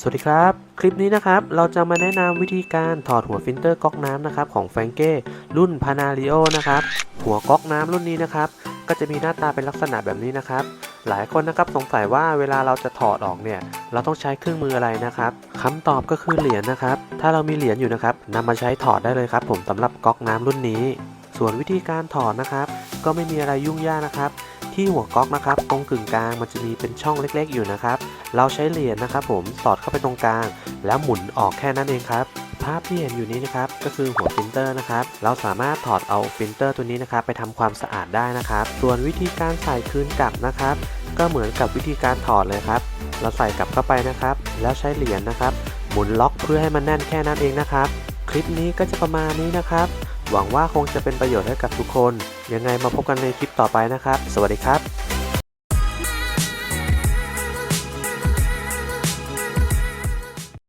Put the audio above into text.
สวัสดีครับ คลิปนี้นะครับ เราจะมาแนะนำวิธีการถอดหัวฟิลเตอร์ก๊อกน้ำนะครับของแฟรงเก้รุ่นพานาริโอนะครับ หัวก๊อกน้ำรุ่นนี้นะครับ ก็จะมีหน้าตาเป็นลักษณะแบบนี้นะครับ หลายคนนะครับสงสัยว่าเวลาเราจะถอดออกเนี่ย เราต้องใช้เครื่องมืออะไรนะครับคำตอบก็คือเหรียญนะครับ ถ้าเรามีเหรียญอยู่นะครับนำมาใช้ถอดได้เลยครับ ผมสำหรับก๊อกน้ำรุ่นนี้ ส่วนวิธีการถอดนะครับ ก็ไม่มีอะไรยุ่งยากนะครับ ที่หัวก๊อกนะครับ ตรงกึ่งกลางมันจะมีเป็นช่องเล็กๆอยู่นะครับ เราใช้เหรียญนะครับ ผมสอดเข้าไปตรงกลาง แล้วหมุนออกแค่นั้นเองครับภาพที่เห็นอยู่นี้นะครับก็คือหัวฟิลเตอร์นะครับ เราสามารถถอดเอาฟิลเตอร์ตัวนี้นะครับ ไปทำความสะอาดได้นะครับ ส่วนวิธีการใส่คืนกลับนะครับ ก็เหมือนกับวิธีการถอดเลยครับ เราใส่กลับเข้าไปนะครับ แล้วใช้เหรียญนะครับ หมุนล็อกเพื่อให้มันแน่นแค่นั้นเองนะครับ คลิปนี้ก็จะประมาณนี้นะครับ หวังว่าคงจะเป็นประโยชน์ให้กับทุกคน ยังไงมาพบกันในคลิปต่อไปนะครับ สวัสดีครับ